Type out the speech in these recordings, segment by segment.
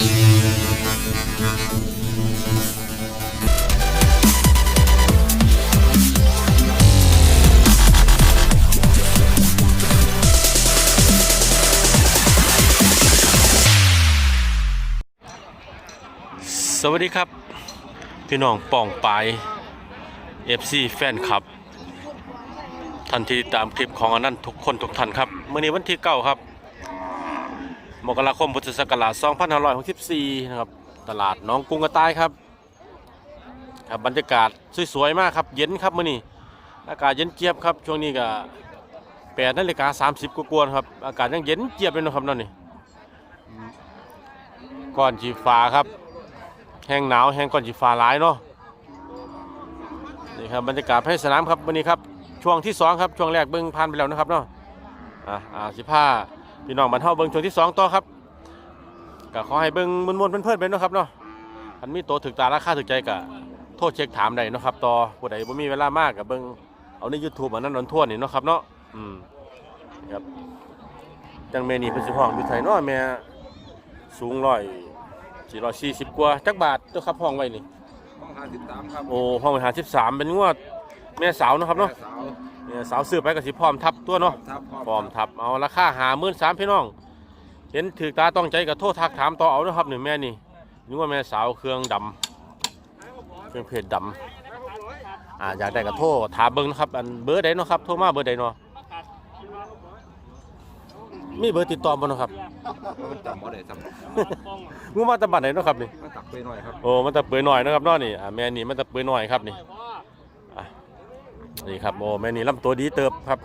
สวัสดีครับ พี่น้องป่องปาย FC แฟนคลับ ทันทีตามคลิปของอนันต์ทุกคนทุกท่านครับเมื่อนี้วันที่เก้าครับ มกราคมพุทธศักราช 2564 นะครับ ตลาดหน้องกรุงกระต่ายครับ ครับ บรรยากาศสวยๆ มากครับ เย็นครับมื่อนี้ อากาศเย็นเจี๊ยบครับ ช่วงนี้ก็8นาฬิกา30 กว่าๆครับ อากาศยังเย็นเจี๊ยบเลยเนาะครับนั่นนี่ก่อนจีฟ้าครับ แห้งหนาวแห้งก่อนจีฟ้าหลายเนาะ นี่ครับบรรยากาศให้สนามครับวันนี้ครับ ช่วงที่สองครับ ช่วงแรกเบิ้งผ่านไปแล้วนะครับเนาะ อ่าอ่าสิผ้า พี่น้องบรรเทาเบิ้งช่วงที่สองต่อครับก็ขอให้เบิ้งมวนๆเพื่อนๆไปเนาะครับเนาะอันมีตัวถึกตาราคาถึกใจกะโทษเช็คถามได้เนาะครับต่อผู้ใดบ่มีเวลามากกับเบิ้งเอาใน YouTube อันนั้นนนทั่วนี่เนาะครับเนาะอืมครับจังแม่นี่เพิ่นสิห้องอยู่ไทยเนาะแม่สูงร้อยสี่ร้อยสี่สิบกว่าจักบาทเจ้าครับห้องไว้นี่ห้องหาสิบสามครับโอ้ห้องหาสิบสามเป็นงวดแม่สาวเนาะครับเนาะแม่สาว เนี่ยสาวซื้อไปก็สิพร้อมทับตัวเนาะทับพร้อมทับเอาราคาหาหมื่นสามพี่น้อง เห็นถือตาต้องใจกับโทษทักถามต่อเอาเนาะครับหนึ่งแม่นี่นึกว่าแม่สาวเครื่องดำเครื่องเพชรดำอ่าอยากได้กับโทษถามเบิ้งนะครับอันเบอร์ใดเนาะครับโทรมาเบอร์ใดเนาะมีเบอร์ติดต่อบ่เนาะครับมันจำบ่ได้จงูมาตะบัดไหนเนาะครับนี่ำมันตักไปหน่อยครับโอ้มันตะเปื่อยหน่อยนะครับเนาะนี่อ่าแม่นี่มันตะเปื่อยหน่อยครับนี่อะ นี่ครับโอ้แม่นี่ลำตัวดีเติบครับ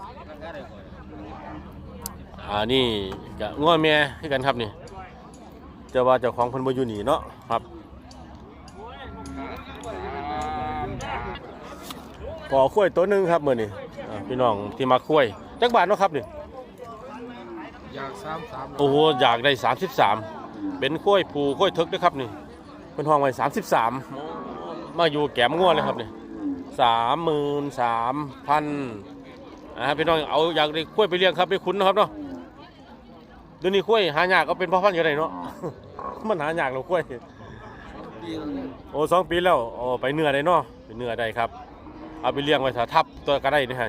อ่านี่กะง้อแม่ให้กันครับนี่แต่ว่าเจ้าของเพิ่นบ่อยู่นี่เนาะครับพอคุ้ยตัวหนึงครับมื้อนี้อ่าพี่น้องที่มาคุ้ยจักบาทเนาะครับนี่อยากสามสามโอ้โหอยากได้ 33 เป็นคุ้ยผูคุ้ยทึกด้วยครับนี่เพิ่นห้องไว้33 มาอยู่แก้มง้อเลยครับนี่ 33,000อ่าพี่น้องเอาอยากได้คุ้ยไปเลี้ยงครับไปคุ้นนะครับเนาะเดี๋ยวนี้กล้วยหายากก็เป็นพ่อพันธุ์กันได้เนาะ มันหายากเรากล้วย โอ้สองปีแล้วโอ้ไปเนื้อได้เนาะไปเนื้อได้ครับ เอาไปเลี้ยงไว้ถ้าทับตัวก็ได้นี่ให้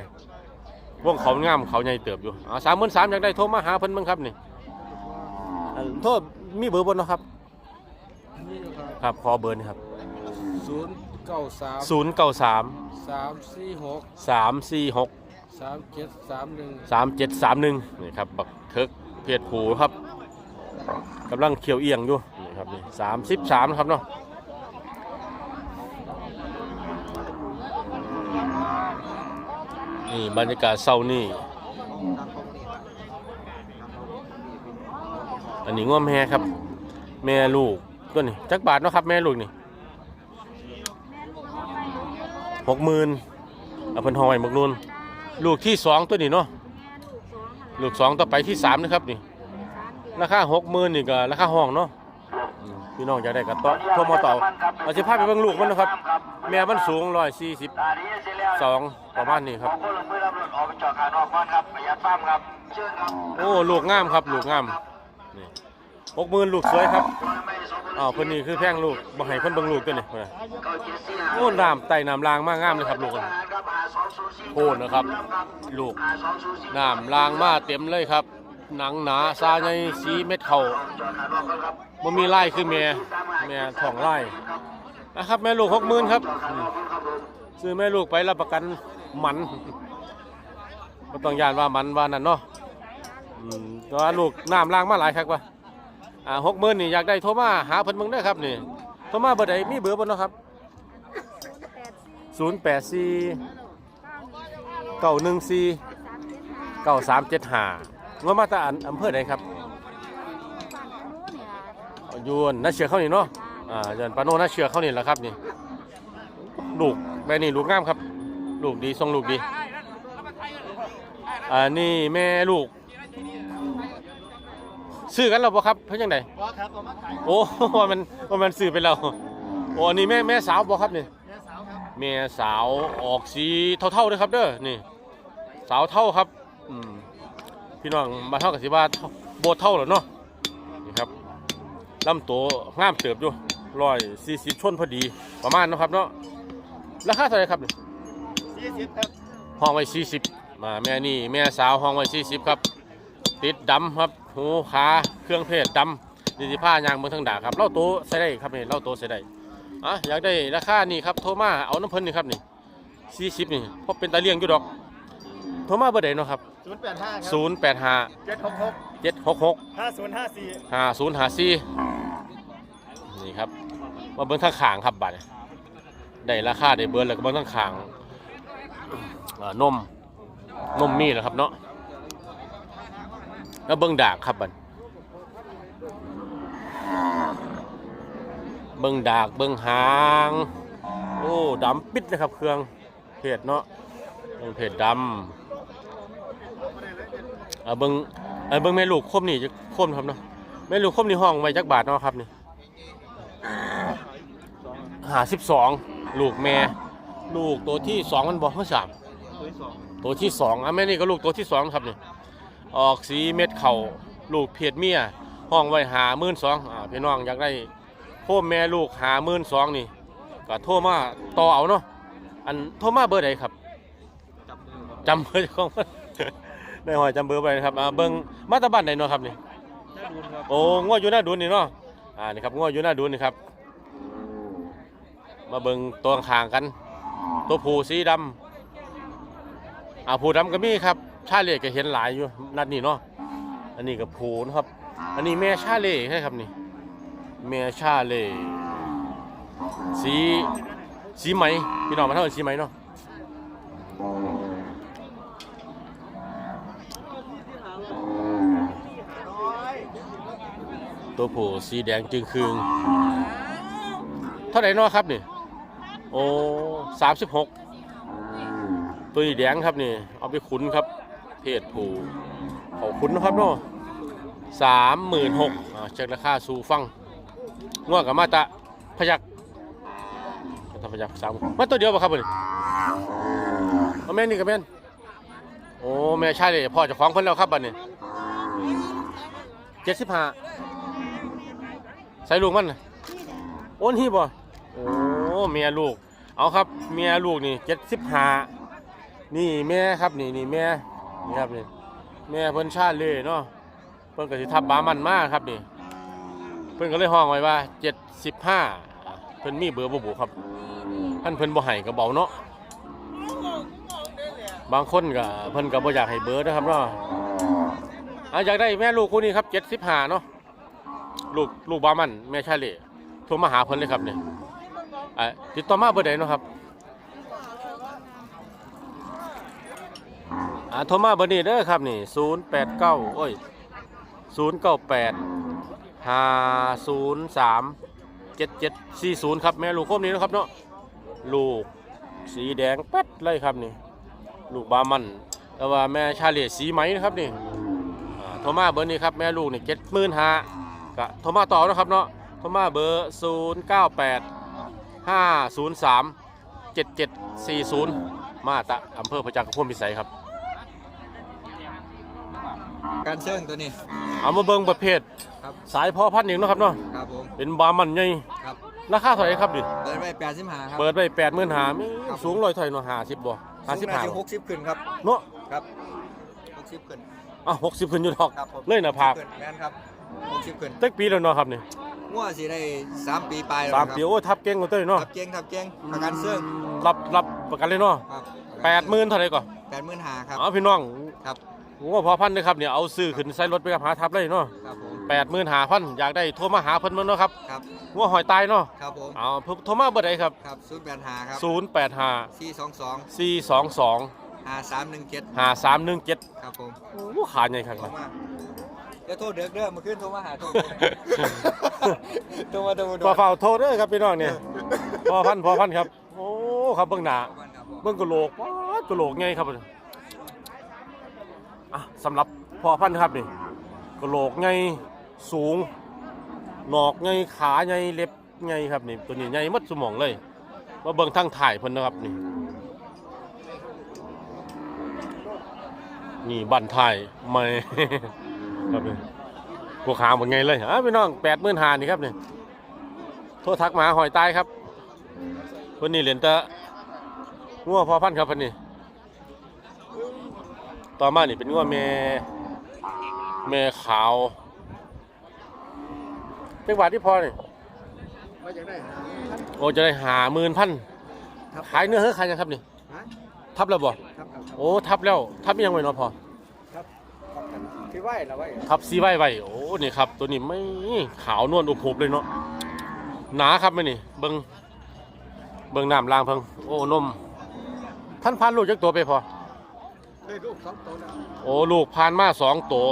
วงเขางามเขาใหญ่เติบอยู่อ่าสามหมื่นสามอยากได้โทรมาหาเพิ่นบิ่งครับนี่อันโทษมีเบอร์บนเนาะครับนี่นะครับ ครับขอเบอร์นี่ครับศูนย์ เก้าสามศูนย์เก้าสามสามสี่หกสามสี่หกสามเจ็ดสามหนึ่งสามเจ็ดสามหนึ่งนี่ครับบักเทิกเพจผูครับกำลังเขียวเอียงอยู่นี่ครับนี่สามสิบสามครับเนาะนี่บรรยากาศเศร้านี่อันนี้ง่วมแม่ครับ แม่ลูกตัวนี้จักบาทเนาะครับแม่ลูกนี่ หกหมื่นเอาเพิ่นห้องไว้หมกนุ่นลูกที่สองตัวนี้เนาะลูกสองต่อไปที่สามนะครับนี่ราคาหกหมื่นนี่ก็ราคาห้องเนาะอืมพี่น้องอยากได้ก็ต่อโทรมาต่อเอาสิพาไปเบิ่งลูกมันนะครับ แม่มันสูงร้อยสี่สิบสองประมาณนี้ครับขอคนลงมือรับรถออกไปจอดขานอกก่อนครับประหยัดฟ้ามครับเชิญครับโอ้ลูกงามครับ ลูกงามนี่หกหมื่นลูกสวยครับ ไม่ได้สอคนนนี่คือแพงลูกบ่ให้เพิ่นเบิ่งลูกตัวนี้เพิ่นน่ะเก้าเจ็ดสี่ห้าโอ้น้ำไต่น้ำรางมากงามเลยครับลูกคนนี้ครับหาสองศูนย์สี่โอ้นะครับ ลูกน้ำรางมาเต็มเลยครับ หนังหนาซาในสีเม็ดเข่าจอดขานอกก่อนครับบ่มีลายคือแม่แม่ท้องลายนะครับ แม่ลูกหกหมื่นครับ ซื้อแม่ลูกไปรับประกันหมันบ่ต้องยานว่ามันว่านั่นเนาะแต่ว่าลูกน้ำรางมาหลายครับว่า อ่าหกหมื่นนี่อยากได้โทรมาหาเพิ่นเบิ่งได้อครับนี่โทรมาเบอร์ใดมีเบอร์บ่เนาะครับศูนย์แปดสี่เก้าหนึ่งสี่เก้าสามเจ็ดห้าว่ามาตาอันอำเภอใดครับอยวนน่าเชื่อเข้านี่เนาะอ่ายันปานโนน่าเชื่อเข้านี่แหละครับนี่ลูกแม่นี่ลูกงามครับ ลูกดีทรงลูกดีอ่านี่แม่ลูก ซื้อกันแล้วบ่ครับเพื่อยังไงโอ้ว่ามันว่ามันซื้อไปแล้วโอ้อันนี่แม่แม่สาวบ่ครับนี่เมียสาวออกสีเท่าๆเลยครับเด้อนี่ สาวเท่าครับอืมพี่น้องมาเท่ากับสิว่าโบเท่าเหรอเนาะนี่ครับลำตัวงามเติบอยู่ร้อยสี่สิบชนพอดีประมาณเนาะครับเนาะราคาเท่าไหร่ครับนี่สี่สิบครับห้องไว้สี่สิบมาแม่นี่แม่สาวห้องไว้สี่สิบครับ ติดดำครับ หูขาเครื่องเพศดำดีสิผ้ายางเมืองทางด่าครับเล่าโตวใส่ได้ครับนี่เล่าโตวใส่ได้อะอยากได้ราคานี่ครับโทรมาเอาน้ำเพิ่นนี่ครับนี่สี่สิบนี่เพราะเป็นตาเลี้ยงอยู่ดอกโทรมาเบอร์ใดเนาะครับศูนย์แปดห้าครับศูนย์แปดห้าเจ็ดหกหกเจ็ดหกหกห้าศูนย์ห้าสี่ห้าศูนย์ห้าสี่นี่ครับมาเบิ้งทางขางครับบัตรได้ราคาได้เบิ้งแล้วก็เบิ้งทางขางอ่านมนมมีแล้วครับเนาะ แล้วเบิ้งดากครับบัตรเบิ้งดากเบิ้งหาง โอ้ดำปิดเลยครับเครื่องเพจเนาะเครื่องเพจดำอ่าเบิ้งเอ่อเบิ้งแม่ลูกคมนี่จะคมครับเนาะแม่ลูกคมนี่ห้องไว้จักบาทเนาะครับนี่หาสิบสองลูกแม่ลูกตัวที่สองมันบอกเมื่อสามตัวที่สองอะแม่นี่ก็ลูกตัวที่สองครับนี่ ออกสีเม็ดเข่าลูกเพศเมียห้องไว้หาหมื่นสองอ่าพี่น้องอยากได้โคมแม่ลูกหาหมื่นสองนี่ก็โทรมาต่อเอาเนาะอันโทรมาเบอร์ใดครับจำเบอร์ของในหอยจำเบอร์ไปนะครับอ่าเบิ้งมาตาบ้านไหนเนาะครับนี่ได้ดูครับโอ้ง้ออยู่หน้าดุนนี่เนาะอ่านี่ครับง้ออยู่หน้าดุนนี่ครับ มาเบิ้งตัวข้างๆกัน ตัวผูสีดำอ่าผูดำก็มีครับ ชาเล่ก็เห็นหลายอยู่นัดนี้เนาะอันนี้กับผูนะครับ อันนี้แม่ชาเล่ใช่ครับนี่แม่ชาเล่สีสีไหมพี่น้องมาเท่ากันสีไหมเนาะตัวผู้สีแดงจึงคืงเท่าไหร่เนาะครับนี่ โอ้สามสิบหกตัวนี้แดงครับนี่ เอาไปขุนครับ เพศผู้เขาขุนนะครับเนาะสามหมื่นหกเช็คราคาสู่ฟังงวงกับมาตะพยักมาตะพยักสามมาตัวเดียวป่ะครับนี่เอาแม่นี่กับแม่นโอ้แม่ใช่เลยพ่อจะคล้องเพิ่นแล้วครับบัดนี้เจ็ดสิบห้าใส่ลูกมันน่ะโอ้นี่บ่โอ้เมียลูก เอาครับเมียลูกนี่เจ็ดสิบห้านี่แม่ครับนี่นี่แม่ นี่ครับนี่แม่เพิ่นชาติเลยเนาะเพิ่นก็สิทับบามันมากครับนี่เพิ่นก็เลยห้องไว้ว่าเจ็ดสิบห้าเพิ่นมีเบอร์บ่บุครับท่านเพิ่นบ่ให้ก็เบาเนาะบางคนก็เพิ่นก็บ่อยากให้เบอร์นะครับเนาะอะอยากได้แม่ลูกคู่นี้ครับเจ็ดสิบห้าเนาะลูกลูกบามันแม่ชาเล่โทรมาหาเพิ่นเลยครับเนี่ยติดต่อมาเบอร์ใดเนาะครับ อ่าโทรมาเบอร์นี้เด้อครับนี่089โอ้ย098 503 7740ครับแม่ลูกคมนี้นะครับเนาะลูกสีแดงแป๊ดเลยครับนี่ ลูกบามันแต่ว่าแม่ชาเล่สีไหมนะครับนี่อ่าโทรมาเบอร์นี้ครับแม่ลูกนี่75,000ก็โทรมาต่อนะครับเนาะโทรมาเบอร์0 9 8 5 0 3 7 7 4 0มาตะอำเภอพระจักรพุ่มพิสัยครับ การเชิงตัวนี้ เอามาเบิ่งประเภท ครับ สายพอพันธุ์หนึ่งเนาะครับเนาะครับผมเป็นบามันใหญ่ครับราคาเท่าไหร่ครับดิเปิดไว้แปดสิบห้าครับ เปิดไปแปดหมื่นหาครับสูงลอยเท่าไหร่เนาะห้าสิบบ่ห้าสิบห้าหกสิบขึ้นครับเนาะครับหกสิบขึ้น อะหกสิบขึ้นอยู่ดอกครับผมเลยหนะภาคขึ้นแม่นครับหกสิบขึ้นตั้งปีแล้วเนาะครับนี่งัวสิได้สามปีปลายแล้วสามครับปีโอ้ทับเก่งกว่าเต้ยเนาะทับเจงทับเจงประกันเชื่องรับรับประกันเลยเนาะครับแปดหมื่นเท่าไหร่ก่อนแปดหมื่นห้าครับ เอาพี่น้องครับ ผมว่าพอพันเลยครับเนี่ยเอาซื้อขึ้นใส่รถไปกับหาทับเลยเนาะครับผมแปดหมื่นหาพันอยากได้โทรมาหาเพิ่นมันเนาะครับครับงัวหอยตายเนาะครับผมเอาโทรมาเบอร์ใดครับครับศูนย์แปดห้าครับศูนย์แปดห้าสี่สองสองสี่สองสองห้าสามหนึ่งเจ็ดห้าสามหนึ่งเจ็ดครับผมโอ้ขาใหญ่ครับโทรมาเดี๋ยวโทรเดือกเด้อมาขึ้นโทรมาหาโทรโทรมาโทรมาโทรฝ่ามาฝ่าโทรเด้อครับพี่น้องเนี่ยพอพันพอพันครับโอ้ครับเบื้องหน้าครับผมเบื้องกะโหลกป๊าดกะโหลกไงครับ อะสำหรับพอพันธ์ครับนี่กะโหลกไงสูง หนอกไงขาไงเล็บไงครับนี่ตัวนี้ไงมัดสมองเลยว่าเบิ่งทางถ่ายเพิ่นนะครับนี่นี่บันถ่ายไม่ครับนี่พวกหาหมดไงเลยอะพี่น้องแปดหมื่นหานี่ครับนี่โทษทักมาหอยตายครับคนนี้เหรียญตะงัวพอพันธุ์ครับพันนี้ ต่อมานี่เป็นงัวแม่แม่ขาวเป็นบาทที่พอนี่มาจากไหนหาโอ้จะได้หาหมื่นพันครับขายเนื้อเฮ้ยขายยังครับนี่ ฮะทับแล้วบ่ครับครับครับโอ้ทับแล้วทับยังไงเนาะพอครับที่ไหวละไหวทับซีไว้ไว้โอ้นี่ครับ ตัวนี้ไม่ขาวนวลอุบหุบเลยเนาะหนาครับไม่นี่เบิงเบิงน้ำล้างเพิ่งโอ้นมท่านพานลูกจักตัวไปพอ ได้ลูกสองตัวแล้วโอ้ลูกพานมาสองตัว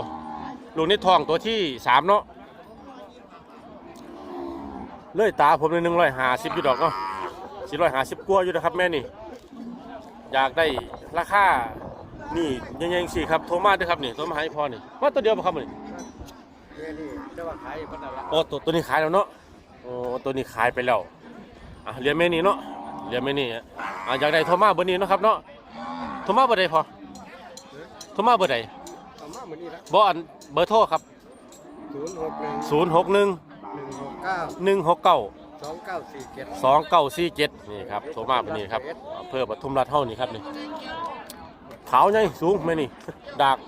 ลูกนี่ทองตัวที่สามเนาะเลยตาผมเลยหนึ่งร้อยหาสิบอยู่ดอกเนาะสี่ร้อยหาสิบกว่าอยู่นะครับแม่นี่ อยากได้ราคานี่ยังยังสี่ครับโทรมาด้วยครับนี่โทรมาให้พ่อนี่ว่าตัวเดียวบ่ครับนี่เดี๋ยวนี่จะว่าขายคนละละโอ้ตัวตัวนี้ขายแล้วเนาะโอ้ตัวนี้ขายไปแล้วอะเรียนแม่นี่เนาะเรียนแม่นี่อะอะอยากได้โทรมาเบอร์นี้เนาะครับเนาะโทรมาเบอร์ใดพอ โทรมาเบอร์ใดเอามาเหมือนนี้ละบ่อันเบอร์โทรครับ ศูนย์หกหนึ่ง061 หนึ่งหกเก้า169 สองเก้าสี่เจ็ด2947นี่ครับโทรมาเบอร์นี้ครับอำเภอปทุมราชเฮานี่ครับนี่ขาวใหญ่สูงแม่นี่ ดาก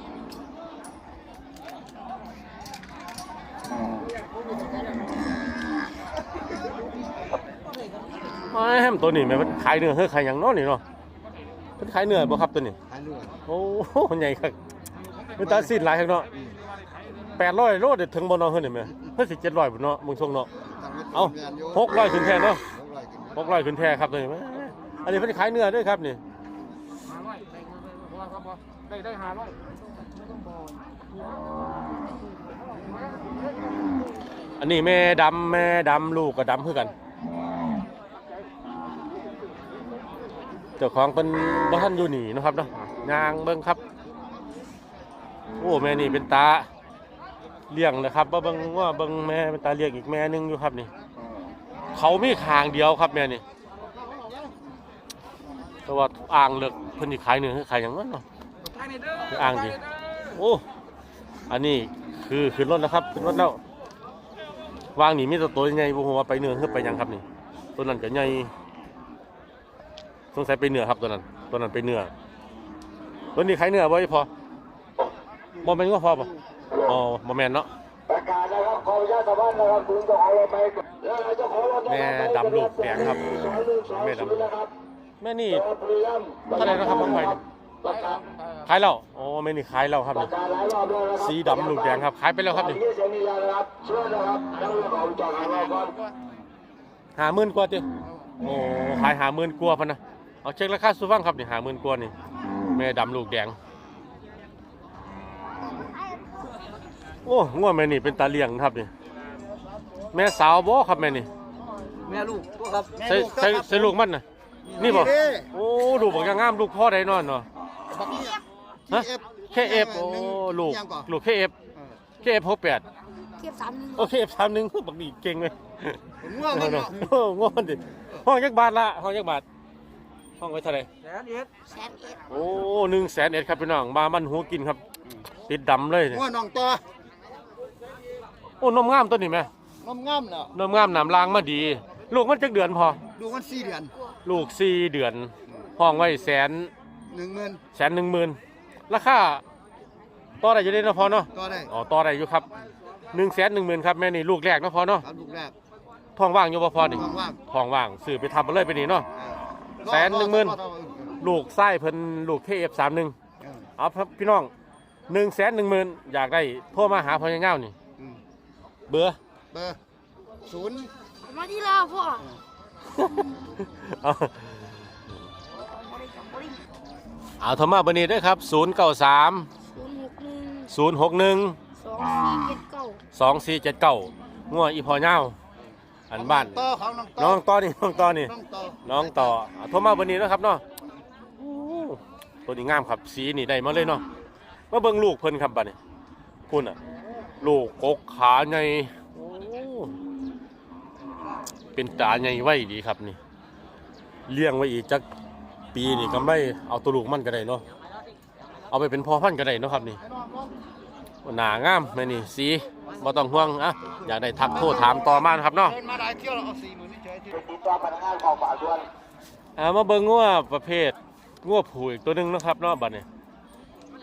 มาแฮมตัวนี้แม่มันขายเนื้อเฮ้ยขายหยังเนาะนี่เนาะเพิ่นขายเนื้อบ่ครับตัวนี้ขายเนื้อโอ้โหใหญ่ครับมันตาสิ้นหลายครับเนาะแปดร้อยโลเด็ดถึงบ่เนาะเฮ้ยนี่แม่เฮ้ยสิเจ็ดร้อยบ่เนาะมึงส่งเนาะ เอาหกร้อยขึ้นแท้เนาะหกร้อยขึ้นแท้ครับตัวนี้แม่อันนี้เพิ่นขายเนื้อด้วยครับนี่หาร้อยได้พอครับพอได้ได้หาร้อยอันนี้แม่ดำแม่ดำลูกก็ดำคือกัน เจ้าของเป็นบ้านอยู่นี่เนาะครับเนาะ ยางเบิ้งครับโอ้แม่นี่เป็นตาเลี้ยงเลยครับว่าเบิ้งว่าเบิ้งแม่เป็นตาเลี้ยงอีกแม่หนึงอยู่ครับนี่ เขามีคางเดียวครับแม่นี่แต่ว่าอ่างเลือกเพิ่นสิขายเนื้อขายอย่างนั้นเนาะอ้างดิโอ้อันนี้คือขึ้นรถแล้วครับขึ้นรถแล้ววางนี่มีแตัวตัวใหญ่บ่ฮู้ว่าไปเหนือคือไปหยังครับนี่ตัวนั้นก็ใหญ่สงสัยไปเหนือครับตัวนั้นตัวนั้นไปเหนือ ตัวนี้ใครเหนือบ่พอบ่แม่นก็พอป่ะอ๋อบ่แม่นเนาะประกาศนะครับขอญาตชาวบ้านนะครับคุณเจ้าของรไปแม่ดำลูกแดงครับแม่ดำศูนย์นะครับแม่นี่เท่าไหร่นะครับของไผนี่ปขายแล้วโอ้แม่นี่ขายแล้วครับประนี่ยสีดำลูกแดงครับ ขายไปแล้วครับนี่ที่เสียงนิยามนะครับช่วยนะครับห้าขอจอดหารอบก่อนหาหมื่นกว่าติโอ้ขายหาหมื่นกว่าพันนะ เอาเช็คราคาสุฟังครับนี่หาหมื่นกว่านี่ แม่ดำลูกแดง โอ้ง่วแม่นี่เป็นตาเลี้ยงครับนี่แม่สาวบ่ครับแม่นี่แม่ลูกตัวครับใส่ใส่ใส่ลูกมันน่ะนี่บ่โอ้ลูกบอกยังงามลูกพ่อได้นอนเนาะฮะเคเอฟโอ้ลูกลูกเคเอฟเคเอฟหกแปดเทียบสามหนึ่งโอเคเอฟสามหนึ่งบักดีเก่งเลยง่วงมันเนาะโอ้ง่วงดิห้องยักบาทละห้องยักบาท ห้องไว้เท่าไหร่แสนเอ็ดแสนเอ็ดโอ้หนึ่งแสนเอ็ดครับพี่น้องมามันหูกินครับติดดำเลยเนี่ยว่าน้องตัวโอ้นมงามตัวนี้ไหมน้ำงามเนาะนมงามน้ำลางมาดี ลูกมันจักเดือนพอดูมันสี่เดือน ลูกสี่เดือน ห้องไว้แสนหนึ่งหมื่นแสนหนึ่งหมื่นราคาต่อได้อยู่ได้เนาะพอเนาะตัวได้อ๋อต่อได้อยู่ครับหนึ่งแสนหนึ่งหมื่นครับแม่นี่ลูกแรกเนาะพอเนาะครับลูกแรกท้องว่างอยู่บ่พอนี่ว่างว่างท้องว่างซื้อไปทำมาเลยไปนี่เนาะๆ แสนหนึ่งหมื่นรอรอรอลูกไส้เพิ่นลูกเคเอฟสามหนึ่งเออเอาครับพี่น้องหนึ่งแสนหนึ่งหมื่นอยากได้โทรมาหาพอยังเง่านี่อืมเบื่อเบอร์ศูนย์มาที่ลาวพ่อเอาบริจาคบริเอาโทรมาเบอร์นี้ด้วยครับศูนย์เก้าสามศูนย์หกหนึ่งศูนย์หกหนึ่งสองสี่เจ็ดเก้าสองสี่เจ็ดเก้างัวอีพอเง่า อันบ้าน ต่อของน้องน้ต่อองต่อนี่น้องต่อนี่น้องต่อน้องต่อเอาโทรมาเบอร์นี้นะครับเนาะโอ้ตัวนี้งามครับสีนี่ได้มาเลยเนาะมาเบิ่งลูกเพิ่นครับบัดนี้พุ่นอะ ลูกกกขาใหญ่โอ้เป็นตาใหญ่ไว้ดีครับนี่ เลี้ยงไว้อีกจักปีนี่กำไรเอาตัวลูกมันก็ได้เนาะเอาไปเป็นพ่อพันธุ์ก็ได้เนาะครับนี่ หนางามแม่นี่สี บ่ต้องห่วงอะอยากได้ทักโทรถามต่อมานะครับเนาะมาได้เที่ยวเราเอาสี่หมื่นนี่เฉยติดต่อพนักงานของฝากด่วนอ่ามาเบิ่งงัวประเภทงัวผูอีกตัวหนึงนะครับเนาะบัดนี้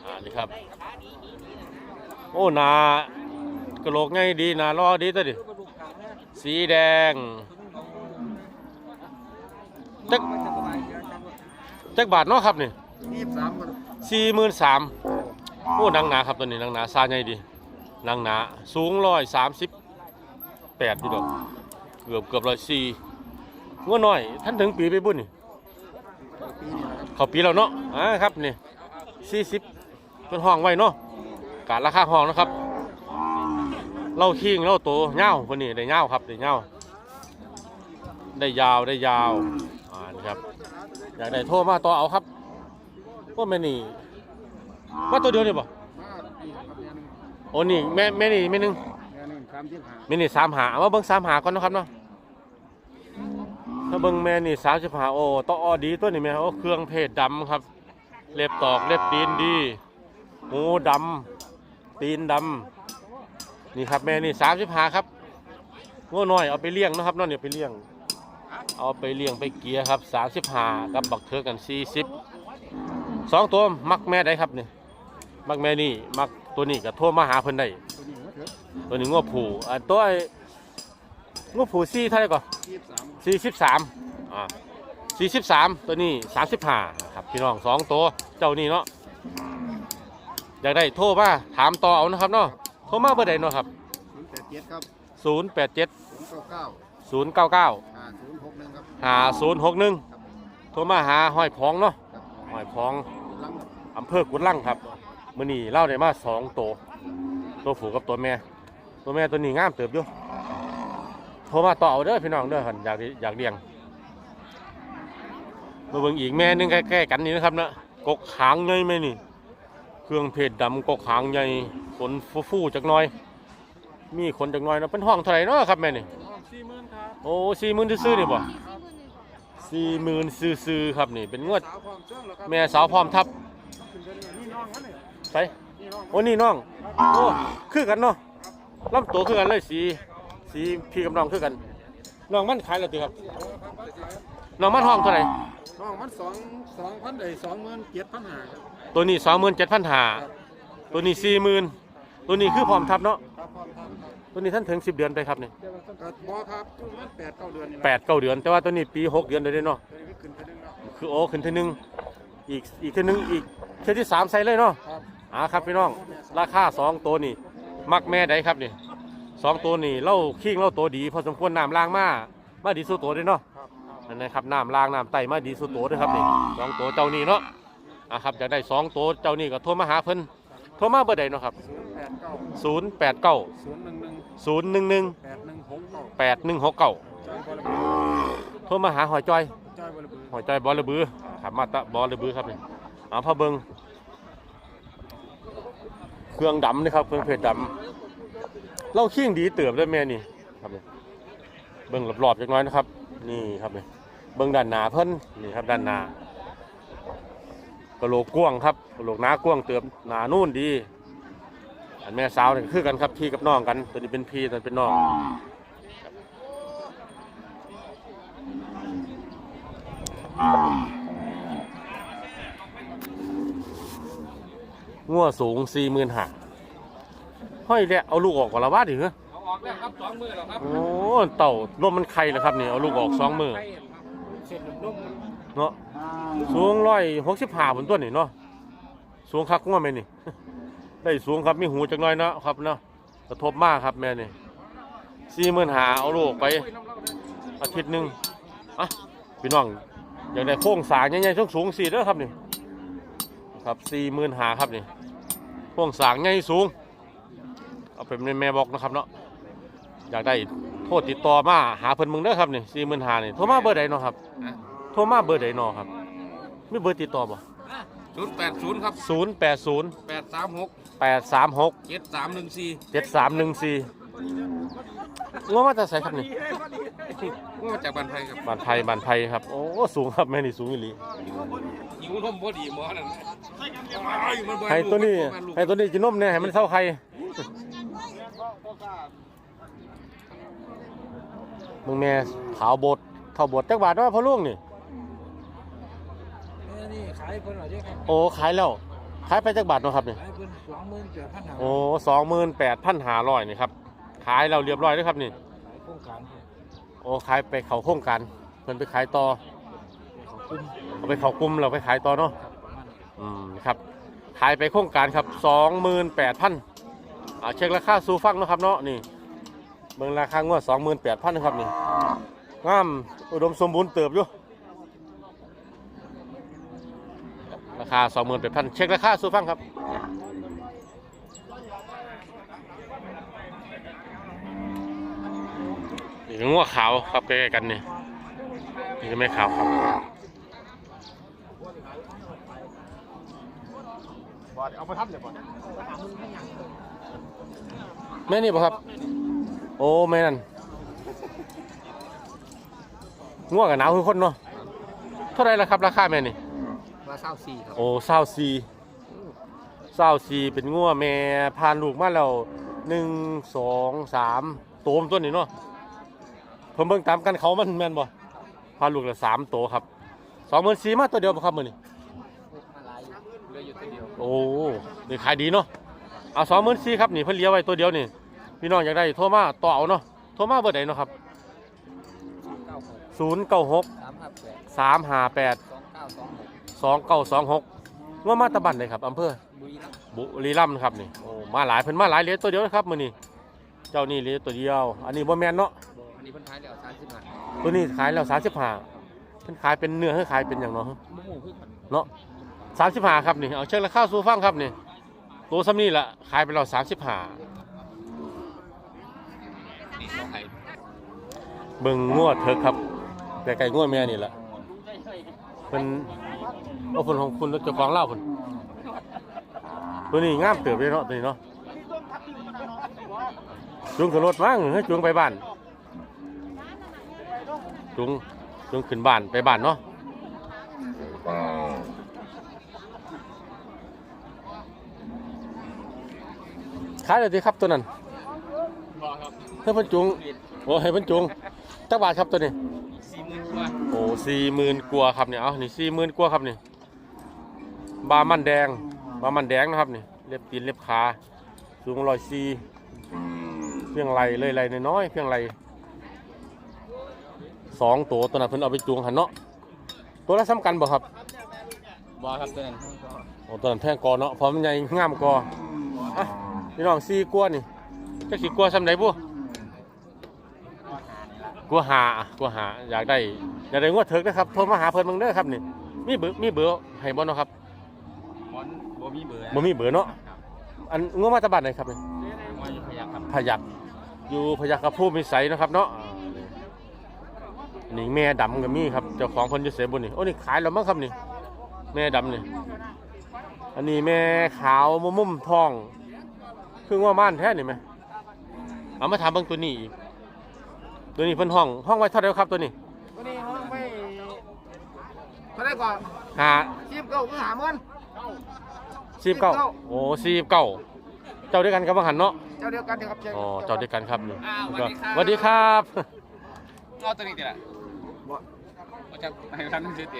อ่านี่ครับ โอ้หนากระโหลกไงดีหนารอดีตัวดิสีแดงจักจักบาทเนาะครับนี่ ยี่สิบสามคน สี่หมื่นสามโอ้หนังหนาครับตัวนี้หนังหนาซาใหญ่ดี หนังหนาสูงร้อยสามสิบแปดอยู่ดอกเกือบเกือบร้อยสี่งัวน้อย ท่านถึงปีไปบุญนี่ปีนี้นะครับเขาปีแล้วเนาะอ่าครับนี่สี่สิบเป็นห้องไว้เนาะการราคาห้องนะครับเล่าคิงเล่าโตเง่าคนนี้ได้เง่าครับได้เง่าได้ยาวได้ยาวอ่านี่ครับอยากได้โทรมาต่อเอาครับว่าแม่นี่ว่าตัวเดียวนี่บ่ มาปีครับเนี่ยหนึ่ง โอ้นี่แม่แม่นี่แม่หนึงเนี่ยหนึ่งสามสิบห้าแม่นี่สามหาเอามาเบิ่งสามหาก่อนเนาะครับเนาะถ้าเบิ่งแม่นี่สามสิบหาโอ้ต่ออดีตัวนี่แม่โอ้เครื่องเพศดำครับ เล็บตอกเล็บตีนดีหูดำตีนดำนี่ครับแม่นี่สามสิบหาครับง้อน้อยเอาไปเลี้ยงนะครับเน้องเนี่ยไปเลี้ยง เอาไปเลี้ยงไปเกียร์ครับสามสิบหากับบักเทือกันสี่สิบสองตัวมักแม่ได้ครับนี่มักแม่นี่มัก ตัวนี้ก็โทรมาหาเพิ่นได้ ตัวนี้มาเถอะตัวนี้ง้อผูอ่าตัวไอ้ง้อผูสี่เท่าไหร่ก่อนยี่สิบสามสี่สิบสามอ่าสี่สิบสามตัวนี้สามสิบห้าครับพี่น้องสองตัวเจ้านี่เนาะอยากได้โทรมาถามต่อเอานะครับเนาะโทรมาเบอร์ใดเนาะครับศูนย์แปดเจ็ดครับศูนย์แปดเจ็ดศูนย์เก้าเก้าศูนย์เก้าเก้าอ่าศูนย์หกหนึ่งครับหาศูนย์หกหนึ่งโทรมาหาห้อยพองเนาะครับห้อยพองลังครับอำเภอกุดลังครับ มื้อนี้เล่าได้มาสองตัวตัวผูกับตัวแม่ ตัวแม่ตัวนี้งามเติบอยู่โทรมาต่อเอาเด้อพี่น้องเด้อหั่นอยากอยากเลี้ยงมาเบิ่งอีกแม่หนึงใกล้ๆกันนี่นะครับเนาะกกหางใหญ่ไหมนี่ เครื่องเพชรดำกกหางใหญ่ขนฟูๆจักหน่อย มีขนจักหน่อยเนาะเป็นห้องเท่าไหร่เนาะครับแม่นี่สี่หมื่นครับโอ้สี่หมื่นซื่อๆนี่บ่สี่หมื่นซื่อๆครับนี่เป็นงวดสาวพร้อมเชื่องแล้วครับแม่สาวพร้อมทับขึ้น ไปเลยนี่น้องมันเนี่ยไปนี่น้องโอ้นี่น้องโอ้คือกันเนาะลำตัวคือกันเลยสีสีพี่กับน้องคือกันน้องมันขายแล้วติครับน้องมันห้องเท่าไหร่น้องมันสองสองพันได้สองหมื่นเจ็ดพันห้าครับตัวนี้สองหมื่นเจ็ดพันห้าตัวนี้สี่หมื่นตัวนี้คือพร้อมทับเนาะครับพร้อมทำครับตัวนี้ท่านถึงสิบเดือนไปครับนี่เดี๋ยวมันก็บอครับประมันแปดเก้าเดือนนี่แปดเก้าเดือน แต่ว่าตัวนี้ปีหกเดือนเลยเด้เนาะเดี๋ยวนี้ขึ้นไปนึงแล้วคือโอ้ขึ้นทีหนึงอีกอีกทีหนึงอีกเที่ยวที่สามใส่เลยเนาะครับ อ่าครับพี่น้อง ราคาสองตัวนี่มักแม่ใดครับนี่สองตัวนี่เล่าคิงเล่าตัวดีพอสมควรน้ำล้างมามาดีสู้ตัวเด้เนาะครับครับนั่นนะครับน้ำล้างน้ำไตมาดีสุดโตด้วยครับนี่สองตัวเจ้านี่เนาะอะครับอยากได้สองตัวเจ้านี่ก็โทรมาหาเพิ่นโทรมาเบอร์ใดเนาะครับศูนย์แปดเก้าศูนย์แปดเก้าศูนย์หนึ่งหนึ่งศูนย์หนึ่งหนึ่งแปดหนึ่งหกเก้าแปดหนึ่งหกเก้าจอยบอลบือโทรมาหาหอยจอยจอยบอลบือหอยจอยบอลระบือขับมาตะบอลระบือครับนี่เอาพะเบิง เครื่องดำนี่ครับเครื่องเพชรดำเล่าขี้งดีเติบด้วยแม่นี่ครับนี่เบิ้งรอบๆจักน้อยนะครับ นี่ครับนี่เบิ้งด้านหน้าเพิ่นนี่ครับด้านหน้ากระโหลกกว้างครับกระโหลกหน้ากว้างเติมหนานู่นดี อันแม่สาวนี่คือกันครับพี่กับน้องกันตัวนี้เป็นพี่ตัวนี้เป็นน้อง งัวสูงสี่หมื่นห้าห้อยแหละเอาลูกออกก่อนละวาดดิเหรอเอาออกแล้วครับสองมือแล้วครับโอ้เต่านมมันไข่แล้วครับนี่เอาลูกออกสองมือเสร็จนุ่มเนาะสูงร้อยหกสิบห้าบนต้นนี่เนาะสูงคักงัวแม่นี่ ได้สูงครับมีหูจักหน้อยเนาะครับเนาะกระทบมากครับแม่นี่สี่หมื่นหาเอาลูกไป อาทิตย์หนึ่งอะพี่น้องอยากได้โค้งสร้างใหญ่ๆสูงสูงๆสี่เด้อครับนี่ ครับสี่หมื่นหาครับนี่โค้งสร้างใหญ่สูง เอาเป็นแม่บอกนะครับเนาะอยากได้โทษติดต่อมาหาเพิ่นมึงเด้อครับนี่สี่หมื่นหานี่โทรมาเบอร์ใดเนาะครับโทรมาเบอร์ใดเนาะครับมีเบอร์ติดต่อบ่ศูนย์แปดศูนย์ครับศูนย์แปดศูนย์แปดสามหกแปดสามหกเจ็ดสามหนึ่งสี่เจ็ดสามหนึ่งสี่ งวมาจะใส่ครับนี่มาจากบ้านไทยครับบานไทยบานไทยครับ โอ้สูงครับแม่นี่สูงอีหลีหิวนมพอดีหมอนั่นให้ตัวนี้ให้ตัวนี้กินนมเนี่ยให้มันเท่าใครมึงแม่ขาวบดเท่าบดจักบาทเนาะพ่อลุงนี่นี่ขายเพิ่นหน่อยดิครับโอ้ขายแล้วขายไปจักบาทเนาะครับนี่ขายเพิ่นสองหมื่นเจ็ดพันห้าโอ้สองหมื่นแปดพันหาร้อยนี่ครับ ขายเราเรียบร้อยแล้วครับนี่ขายโครงการโอ้ขายไปเขาโครงการเพิ่นไปขายต่อเขาคุ้มเอาไปเขากลุ่มเราไปขายต่อเนาะครับประมาณอืมครับขายไปโครงการครับสองหมื่นแปดพันอ่าเช็คราคาสู่ฟังเนาะครับเนาะนี่เบิ่งราคางวดสองหมื่นแปดพันนะครับนี่งามอุดมสมบูรณ์เติบอยู่ราคาสองหมื่นแปดพันเช็คราคาสู่ฟังครับ นี่ก็งัวขาวครับใกล้ๆกันนี่นี่ก็ไม่ขาวครับเอามาทับเลยบ่แม่นี่ป่ะครับ โอ้แม่นั่นง่วงกับหนาวคือคนเนาะเท่าไหรล่ะครับ ราคาแม่นี่มาเศร้าสี่ครับโอ้เศร้าซีเศร้าซีเป็นง่วแม่พานลูกมาแล้วหนึ่งสองสามโตมนตัวนี้เนาะ เพิ่มเบิ่งตามกันเขามันแม่นบ่พานลูกละสามโตครับสองหมื่นสี่มาตัวเดียวบ่ครับมือนี่มาลายเหลืออยู่ตัวเดียวโอ้นี่ขายดีเนาะเอาสองหมื่นสี่ครับนี่เพิ่นเลี้ยงไว้ตัวเดียวนี่พี่น้องอยากได้โทรมาต่อเอาเนาะโทรมาเบอร์ไหนเนาะครับเก้าหกศูนย์เก้าหกสามห้าแปดสามห้าแปดสองเก้าสองหกสองเก้าสองหกว่ามาตะบันเลยครับอำเภอบุรีรัมย์บุรีรัมย์ครับนี่โอ้มาหลายเพิ่นมาหลายเหลี้ยตัวเดียวนะครับมื้อนี้เจ้านี่เหลี้ยตัวเดียว อันนี้บ่แม่นเนาะอั นนี้เพิ่นขายแล้วสามสิบห้าตัวนี้ขายแล้ว35เพิ่นขายเป็นเนื้อให้ขายเป็นหยังเนาะหมูคือกันเนาะ35ครับนี่เอาเชิญราคาสู่ฟังครับนี่ตัวซ้ำนี่ละขายไปแล้ว35นี่เขาขายเบิ่งงวดเถอะครับไก่ๆงวดแม่นี่ล่ะเพิ่นเอาเพิ่นของคุณเจ้าของเล่าเพิ่นตัวนี้งามเติบเลยเนาะตัวนี้เนาะจุงขึ้นรถมั้งเฮ้ยจุงไปบ้าน จุงจุงขึ้นบ้านไปบ้านเนาะขายเลยดีครับตัวนั้นบ่ครับให้เพิ่นจุงโอ้ให้เพิ่นจุงตักบาทครับตัวนี้สี่หมื่นกว่าโอ้สี่หมื่นกว่าครับเนี่ยเอานี่สี่หมื่นกว่าครับนี่บามันแดงบามันแดงนะครับนี่เล็บตีนเล็บขาสูงร้อยสี่เพียงไรเลยไรน้อยๆเพียงไร สองตัวตัวนั้นเพิ่นเอาไปจูงหันเนาะตัวละสำคัญบ่ครับบ่ครับตัวนั้นโอ้ตัวนั้นแพงกอเนาะเพราะมันใหญ่งามกออะพี่น้องสี่กว่านี่จะสี่กว่าสำไหนบุกลัวหากลัวหาอยากได้อยากได้งวดเถิกนะครับโทรมาหาเพิ่นเบิ่งเด้อครับนี่มีเบอร์มีเบอร์ให้บ่เนาะครับมอนบ่มีเบอร์บ่มีเบอร์เนาะอันงวดมาตะบัดไหนครับนี่มาอยู่พยัคฆ์ครับพยักอยู่พยักกระพูมิสัยเนาะครับเนาะอั นนี่แม่ดำก็มีครับเจ้าของเพิ่นอยู่เสบุญนี่โอ้นี่ขายแล้วมั้งครับนี่ แม่ดำนี่อันนี้แม่ขาวมุมมุมๆทองคือว่าม่านแท้นี่ไหมเอามาถามเบิ่งตัวนี้อีกตัวนี้เพิ่นห้องห้องไว้เท่าไหร่ครับตัวนี้วันนี้ห้องไม่เท่าไหร่ก่อนหาสิบเก้าคือหาเงินสิบเก้า49โอ้สิบเก้าเจ้าด้วยกันกับบังหันเนาะเจ้าเดียวกันเดียวครับอ๋อเจ้าด้วยกันครับนี่อ้าวก็สสวัวัสสดีดีคครัรับเอาตัวนี้ติละ บ่เอาจากให้ท่านซื้อติ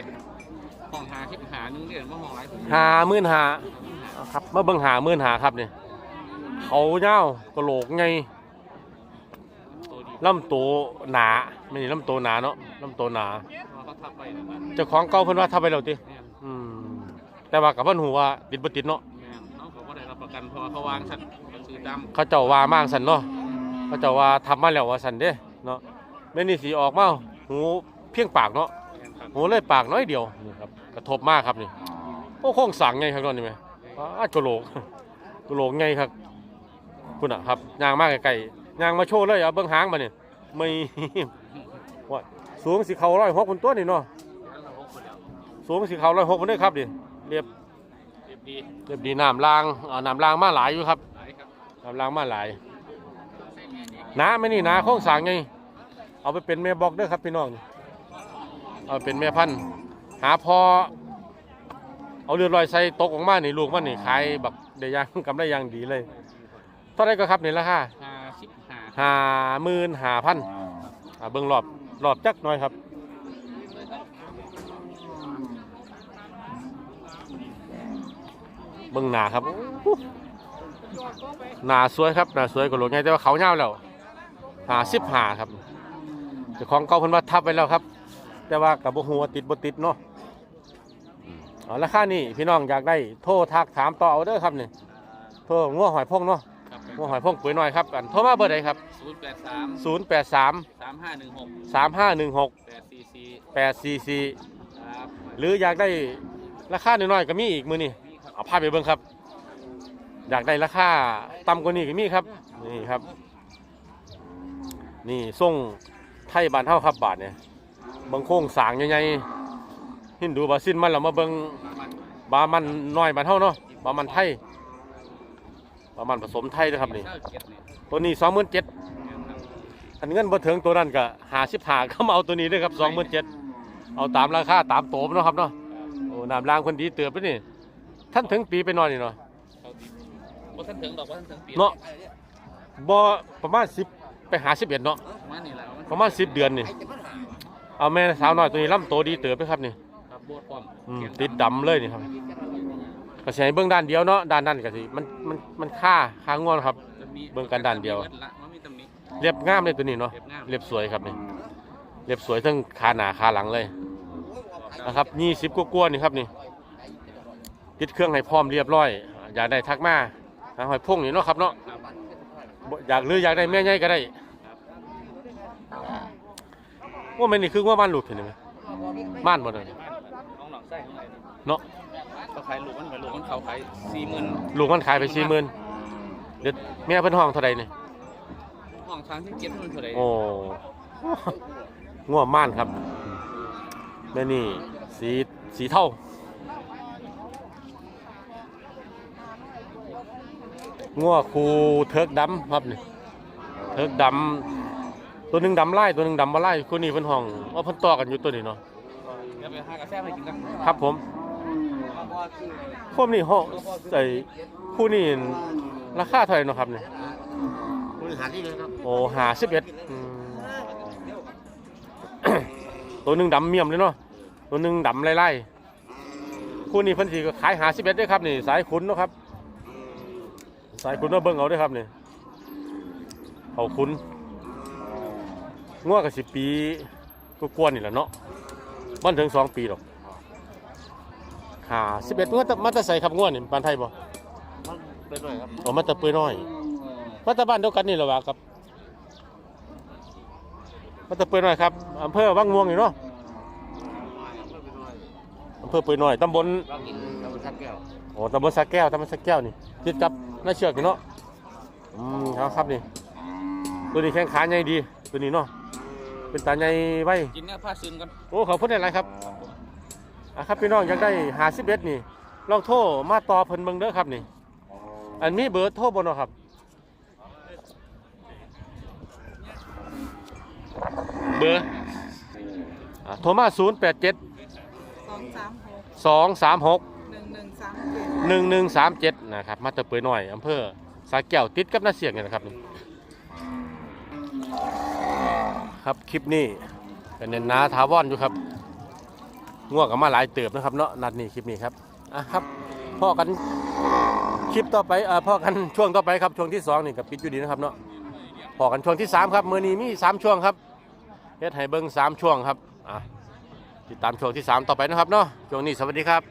ห้องหาที่หาหนึงเดือนบ่ห้องหลายผมหาหมื่นหาครับมาเบิ่งหาหมื่นหาครับนี่เขาเน่าวกระโหลกไงตัวดีลำตัวหนาไม่ใช่ลำตัวหนาเนาะลำตัวหนาเพราะเขาทับไปแล้วมันเจ้าของเก่าเพิ่นว่าทำไปแล้วติแม่นอืมแต่ว่ากับเพิ่นหูว่าติดบ่ติดเนาะแม่นเขาก็บ่ได้รับประกันเพราะว่าเขาวางสัตว์ซื้อดำเขาเจ้าว่ามางสันเนาะเขาเจ้าว่าทำมาแล้วว่าสันเด้เนาะแม่นี่สีออกมาหู เพียงปากเนาะแม่นครับหูเลยปากน้อยเดียวนี่ครับกระทบมากครับนี่โอ้โค้งสั่งไงครับตอนนี้ไหมอ้ากระโหลกกระโหลกไงครับคุณอะครับยางมากไกลๆยางมาโชว์เลยเอาเบิ้งหางมาเนี่ยไม่ว่าสูงสีเขาร้อยหกคนตัวนี่เนาะงั้นเราพกไปแล้วสูงสีเขาร้อยหกคนเด้อครับดิเรียบเรียบดีเรียบดีน้ำล้างอ่าน้ำล้างมาหลายอยู่ครับหลายครับน้ำล้างมาหลายน้าไม่นี่นาโค้งสั่งไงเอาไปเป็นแม่บอกเด้อครับพี่น้อง เอาไปเป็นแม่พันธุ์หาพอเอาเรือลอยใส่ตกออกมานี่ลูกมันนี่ขายแบบได้อยางกำไรอยางดีเลยเท่าไหรก็ครับนี่ราคาห้าสิบห้าหมื่นห้าพันอ่าเบิ่งรอบรอบจักหน่อยครับเบิ่งหนาครับโอ้โหหนาสวยครับหนาสวยกว่าหลวงไงแต่ว่าเขาเงาวแล้วหาสิบหาครับเจ้าของเก่าเพิ่นว่าทับไว้แล้วครับ แต่ว่ากับบ่ฮู้ว่าติดบ่ติดเนาะเอาราคานี่พี่น้องอยากได้โทรทักถามต่อเอาเด้อครับนี่โทรงัวหอยพงเนาะครับงัวหอยพงปุ๋ยน้อยครับอันโทรมาเบอร์ใดครับศูนย์แปดสาม083สามห้าหนึ่งหก3516แปดสี่สี่844ครับหรืออยากได้ราคาน้อยๆก็มีอีกมื้อนี้นี่ครับเอาภาพไปเบิ่งครับ อยากได้ราคาต่ำกว่านี้ก็มีครับนี่ครับ นี่ส่งไทยบ้านเฮาครับบาทเนี่ย บางโค้งสร้างใหญ่ๆหินดูบาซินมันแล้วมาเบิ่งบามันน้อยบ้านเฮาเนาะบามันไทยบามันผสมไทยนะครับนี่เก้าเจ็ดเนี่ยตัวนี้27,000อันเงินบ่ถึงตัวนั้นก็55ก็มาเอาตัวนี้เลยครับ27,000เอาตามราคาตามโตมเนาะครับเนาะโอ้น้ำล้างคนดีเติบไปนี่ท่านถึงปีไปหน่อยนี่เนาะเขาดีว่าท่านถึงดอกว่าท่านถึงปีเนาะบ่ประมาณ10ไปหา11เนาะประมาณนี้แหละประมาณ10เดือนนี่ เอาแม่สาวน้อยตัวนี้ลำโตดีเติบไปครับนี่ครับโบดพร้อมอืมติดดำเลยนี่ครับก็สิให้เบิ่งด้านเดียวเนาะด้านนั้นก็สิมันมันมันค่าค่างวครับ จะมีเบิ่งกันด้านเดียว ละมันมีตำหนิเรียบงามเลยตัวนี้เนาะเรียบงามเรียบสวยครับนี่เรียบสวยทั้งขาหน้าขาหลังเลยนะครับ20กว่าๆนี่ครับนี่ติดเครื่องให้พร้อมเรียบร้อย อยากได้ทักมาหาหอยพงนี่เนาะครับเนาะครับบ่อยากหรืออยากได้แม่ใหญ่ก็ได้ ว่ามันนี่คือว่าบ้านหลุดเห็นไหมบ้านบ่เลยน้องหนองไส้ข้างในเนาะเขาขายลูกมันไปลูกมันเขาขายสี่หมื่นลูกมันขายไปสี่หมื่นเดี๋ยวแม่เพิ่นห้องเท่าใดนี่ห้องทางที่เก็บมันเท่าไหร่โอ้ง่วม่านครับแม่นี่สีสีเท่าง่วคูเทิร์กดำครับนี่เทิร์กดำ ตัวหนึ่งดำไล่ตัวหนึ่งดำมาไล่คู่นี้เพิ่นห้องว่าเพิ่นต่อกันอยู่ตัวนี้เนาะเดี๋ยวไปหากาแฟให้กินกันครับผมพวกนี้ห้องใส่คู่นี้ราคาเท่าไหร่เนาะครับเนี่ยบริหารที่เลยครับโอ้หาสิบเอ็ดตัวหนึ่งดำเมี่ยมเลยเนาะตัวหนึ่งดำไล่ๆคู่นี้เพันธีก็ขายหาสิบเอ็ดด้วยครับนี่สายขุนเนาะครับ สายขุนมาเบิ่งเอาด้วยครับนี่เอาขุน ง่วกับสิบปีก็กวนนี่แหละเนาะมันถึงสองปีหรอกหาสิบเอ็ดมันจะมันจะใส่ขับง่วนนี่บ้านไทยบ่เป็นหน่อยครับอ๋อมันจะเปื่อยน้อยมันจะบ้านเดียวกันนี่เหรอวะครับมันจะเปื่อยน้อยครับอำเภอวังม่วงนี่เนาะอำเภอเปื่อยน้อยตำบลเรากินเราชักแก้วโอ้ตำบลสักแก้วตำบลสักแก้วนี่ติดกับน่าเชือกนี่เนาะอืมเอาครับนี่ตัวนี้แข้งขาใหญ่ดีตัวนี้เนาะ เป็นตาใหญ่ไว้กินเนี่ยผ้าซึมกันโอ้เขาพูดอะไรครับอะครับพี่น้องอยากได้หาสิบเอ็ดนี่ลองโทรมาต่อเพิ่นเบิ่งเด้อครับนี่ อันมีเบอร์โทรบ่เนาะครับเบอร์อะโทรมา0 8 7สองสามหก2 3 6หนึ่งหนึ่งสามเจ็ด1 1 3 7นะครับมาแตะเปื่อยหน่อยอำเภอสาแก้วติดกับนาเสียงนี่นะครับนี่ ครับคลิปนี้เป็นเน้นนาทาวอนอยู่ครับง่วงกับมาหลายเติบนะครับเนาะนัดนี้คลิปนี้ครับอะครับพ่อกันคลิปต่อไปเอ่อพ่อกันช่วงต่อไปครับช่วงที่สองนี่กับปิดอยู่ดีนะครับเนาะพอกันช่วงที่สามครับมือนี้มีสามช่วงครับเฮ็ดให้เบิ้งสามช่วงครับอะติดตามช่วงที่สามต่อไปนะครับเนาะช่วงนี้สวัสดีครับ